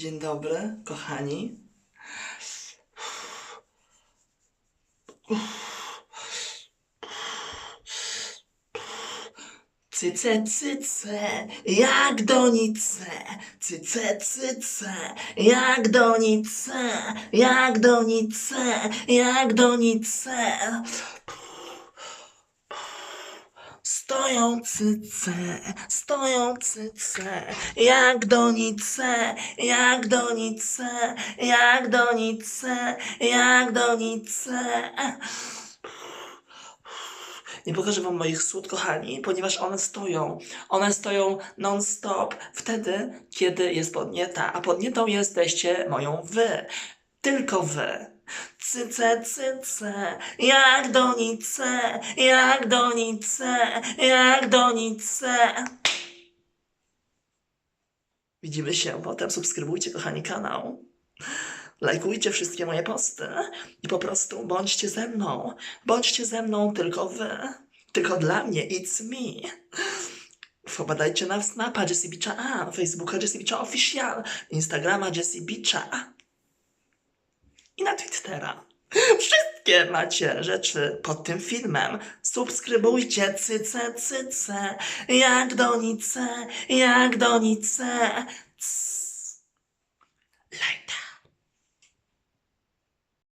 Dzień dobry, kochani. Cyce, cyce, jak donice, cyce, cyce, jak donice, jak donice, jak donice. Stoją cyce, stoją cyce, jak donice, jak donice, jak donice, jak donice. Nie pokażę wam moich słód, kochani, ponieważ one stoją. One stoją non-stop wtedy, kiedy jest podnieta, a podnietą jesteście moją wy. Tylko wy. Cyce, cyce, jak donice, jak donice, jak donice. Widzimy się potem. Subskrybujcie, kochani, kanał. Lajkujcie wszystkie moje posty i po prostu bądźcie ze mną. Bądźcie ze mną tylko wy. Tylko dla mnie, it's me. Wpadajcie na Snapa Jessie Beacha A, Facebooka Jessie Beacha Official, Instagrama Jessie Beacha i na Twittera. Wszystkie macie rzeczy pod tym filmem. Subskrybujcie cyce, cyce, jak donice, jak donice. Cs.